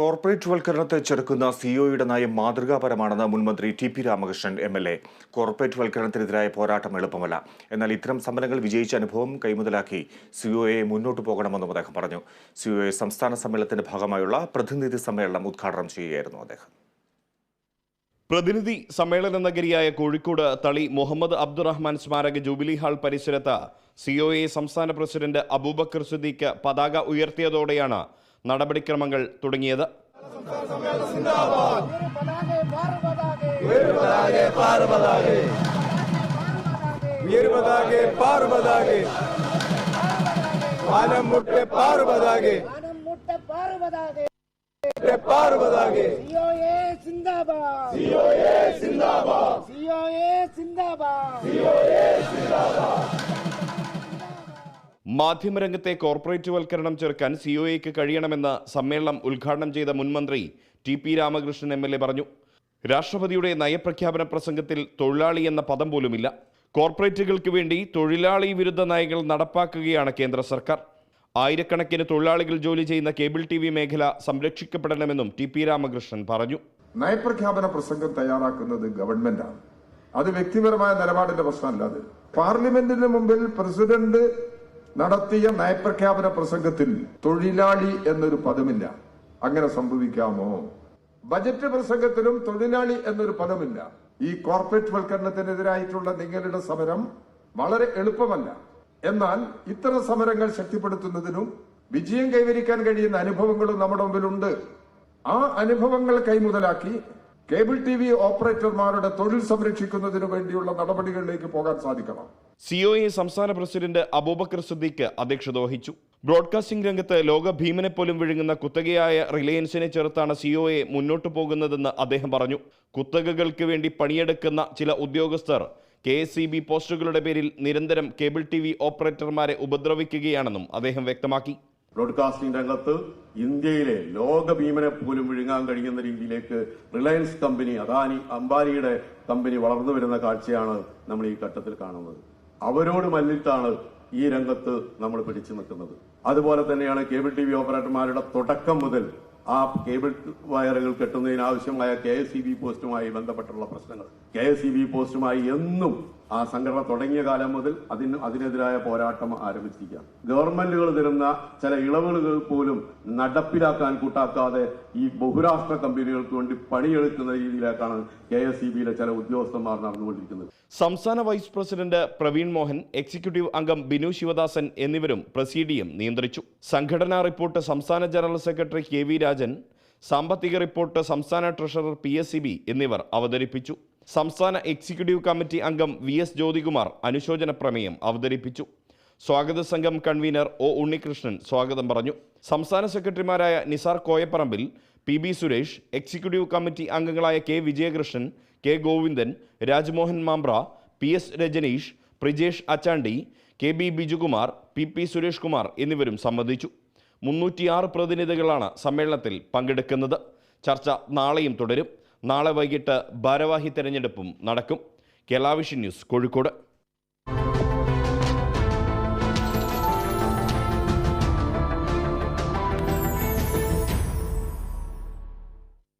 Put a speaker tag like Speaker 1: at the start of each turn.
Speaker 1: corporate വൽക്കരണത്തെ ചെറുക്കുന്ന സിഒയുടെ e നയം മാതൃകാപരമാണെന്ന് മുൻമന്ത്രി T P Ramakrishnan M L A corporate വൽക്കരണത്തിനെതിരായ പോരാട്ടം എളുപ്പമല്ല എന്നാൽ ഇത്തരം സമരങ്ങൾ വിജയിച്ച അനുഭവം കൈമുതലാക്കി സിഒയെ e മുന്നോട്ട് പോകണമെന്നും അദ്ദേഹം പറഞ്ഞു സിഒയെ e സംസ്ഥാന സമ്മേളനത്തിന്റെ ഭാഗമായുള്ള പ്രതിനിധി സമ്മേളനം ഉദ്ഘാടനം ചെയ്യുകയായിരുന്നു അദ്ദേഹം
Speaker 2: പ്രതിനിധി സമ്മേളന നഗരിയായ കോഴിക്കോട് തളി മുഹമ്മദ് അബ്ദുറഹ്മാൻ സ്മാരക ജൂബിലി ഹാൾ പരിസരത്ത് സിഒഎ സംസ്ഥാന പ്രസിഡന്റ് അബൂബക്കർ സുദ്ദീഖ് പതാക ഉയർത്തിയതോടെയാണ് നടപടിക്രമങ്ങൾ തുടങ്ങിയത് പാർവതാകെ
Speaker 1: പാർവതാകെ സിയോയെ സിന്ദാബാദ് സിയോയെ സിന്ദാബാദ് മാധ്യമരംഗത്തെ കോർപ്പറേറ്റ് വൽക്കരണം ചെറുക്കാൻ സി ഒ e എക്ക് കഴിയണമെന്ന് സമ്മേളനം ഉദ്ഘാടനം ചെയ്ത മുൻമന്ത്രി T P Ramakrishnan M L A പറഞ്ഞു രാഷ്ട്രപതിയുടെ നയപ്രഖ്യാപന പ്രസംഗത്തിൽ തൊഴിലാളി എന്ന പദം പോലുമില്ല കോർപ്പറേറ്റുകൾക്ക് വേണ്ടി തൊഴിലാളി വിരുദ്ധ നയങ്ങൾ നടപ്പാക്കുകയാണ് കേന്ദ്ര സർക്കാർ ആയിരക്കണക്കിന് തൊഴിലാളികൾ ജോലി ചെയ്യുന്ന കേബിൾ ടി വി മേഖല സംരക്ഷിക്കപ്പെടണമെന്നും ടി പി രാമകൃഷ്ണൻ പറഞ്ഞു
Speaker 3: നയപ്രഖ്യാപന പ്രസംഗം തയ്യാറാക്കുന്നത് ഗവൺമെന്റാണ് അത് വ്യക്തിപരമായ നിലപാടിന്റെ അത് പാർലമെന്റിന് മുമ്പിൽ പ്രസിഡന്റ് നടത്തിയ നയപ്രഖ്യാപന പ്രസംഗത്തിൽ തൊഴിലാളി എന്നൊരു പദമില്ല അങ്ങനെ സംഭവിക്കാമോ ബജറ്റ് പ്രസംഗത്തിലും തൊഴിലാളി എന്നൊരു പദമില്ല ഈ കോർപ്പറേറ്റ് വൽക്കരണത്തിനെതിരായിട്ടുള്ള നിങ്ങളുടെ സമരം വളരെ എളുപ്പമല്ല എന്നാൽ ഇത്തരം സമരങ്ങൾ ശക്തിപ്പെടുത്തുന്നതിനും വിജയം കൈവരിക്കാൻ കഴിയുന്ന അനുഭവങ്ങളും നമ്മുടെ മുമ്പിലുണ്ട് ആ അനുഭവങ്ങൾ കൈമുതലാക്കി കേബിൾ ടി വി ഓപ്പറേറ്റർമാരുടെ തൊഴിൽ സംരക്ഷിക്കുന്നതിനു വേണ്ടിയുള്ള നടപടികളിലേക്ക് പോകാൻ സാധിക്കണം
Speaker 1: സി ഒ എ സംസ്ഥാന പ്രസിഡന്റ് അബൂബക്കർ സുദ്ദീഖ് അധ്യക്ഷത വഹിച്ചു ബ്രോഡ്കാസ്റ്റിംഗ് രംഗത്ത് ലോക ഭീമനെ പോലും വിഴുങ്ങുന്ന കുത്തകയായ റിലയൻസിനെ ചെറുത്താണ് സി ഒ എ മുന്നോട്ടു പോകുന്നതെന്ന് അദ്ദേഹം പറഞ്ഞു കുത്തകകൾക്ക് വേണ്ടി പണിയെടുക്കുന്ന ചില ഉദ്യോഗസ്ഥർ കെ എസ് ബി e പോസ്റ്റുകളുടെ പേരിൽ നിരന്തരം കേബിൾ ടി വി ഓപ്പറേറ്റർമാരെ ഉപദ്രവിക്കുകയാണെന്നും അദ്ദേഹം വ്യക്തമാക്കി
Speaker 4: ബ്രോഡ്കാസ്റ്റിംഗ് രംഗത്ത് ഇന്ത്യയിലെ ലോക ഭീമനെ പോലും വിഴുങ്ങാൻ കഴിയുന്ന രീതിയിലേക്ക് റിലയൻസ് കമ്പനി അദാനി അംബാനിയുടെ കമ്പനി വളർന്നു വരുന്ന കാഴ്ചയാണ് നമ്മൾ ഈ ഘട്ടത്തിൽ കാണുന്നത് അവരോട് മല്ലിട്ടാണ് ഈ രംഗത്ത് നമ്മൾ പിടിച്ചു നിൽക്കുന്നത് അതുപോലെ തന്നെയാണ് കേബിൾ ടി വി ഓപ്പറേറ്റർമാരുടെ തുടക്കം മുതൽ ആ കേബിൾ വയറുകൾ കെട്ടുന്നതിനാവശ്യമായ ആവശ്യമായ കെ എസ് പോസ്റ്റുമായി ബന്ധപ്പെട്ടുള്ള പ്രശ്നങ്ങൾ കെ എസ് പോസ്റ്റുമായി എന്നും ആ സംഘടന തുടങ്ങിയ കാലം മുതൽ അതിന് അതിനെതിരായ പോരാട്ടം ആരംഭിച്ചിരിക്കുക ഗവൺമെന്റുകൾ തരുന്ന ചില ഇളവുകൾ പോലും നടപ്പിലാക്കാൻ കൂട്ടാക്കാതെ ഈ ബഹുരാഷ്ട്ര കമ്പനികൾക്ക് വേണ്ടി പണിയെടുക്കുന്ന രീതിയിലേക്കാണ് കെ എസ് ഇ ബിയിലെ ചില ഉദ്യോഗസ്ഥന്മാർ നടന്നുകൊണ്ടിരിക്കുന്നത്
Speaker 1: സംസ്ഥാന vice president Praveen Mohan executive അംഗം ബിനു ശിവദാസൻ എന്നിവരും പ്രസിഡിയം നിയന്ത്രിച്ചു സംഘടനാ റിപ്പോർട്ട് സംസ്ഥാന general secretary K V Rajan സാമ്പത്തിക റിപ്പോർട്ട് സംസ്ഥാന ട്രഷറർ പി എന്നിവർ അവതരിപ്പിച്ചു സംസ്ഥാന എക്സിക്യൂട്ടീവ് കമ്മിറ്റി അംഗം വി എസ് ജ്യോതികുമാർ അനുശോചന പ്രമേയം അവതരിപ്പിച്ചു സ്വാഗത സംഘം കൺവീനർ ഒ ഉണ്ണികൃഷ്ണൻ സ്വാഗതം പറഞ്ഞു സംസ്ഥാന സെക്രട്ടറിമാരായ Nisar Koyapparambil P B Suresh executive committee അംഗങ്ങളായ K Vijayakrishnan K Govindan Rajmohan Mambra P S Rajaneesh Prijesh Achandi K B Bijukumar P P Suresh Kumar എന്നിവരും സംബന്ധിച്ചു മുന്നൂറ്റിയാറ് പ്രതിനിധികളാണ് സമ്മേളനത്തിൽ പങ്കെടുക്കുന്നത് ചർച്ച നാളെയും തുടരും നാളെ വൈകിട്ട് ഭാരവാഹി തെരഞ്ഞെടുപ്പും നടക്കും കേരളാവിഷൻ ന്യൂസ് കോഴിക്കോട്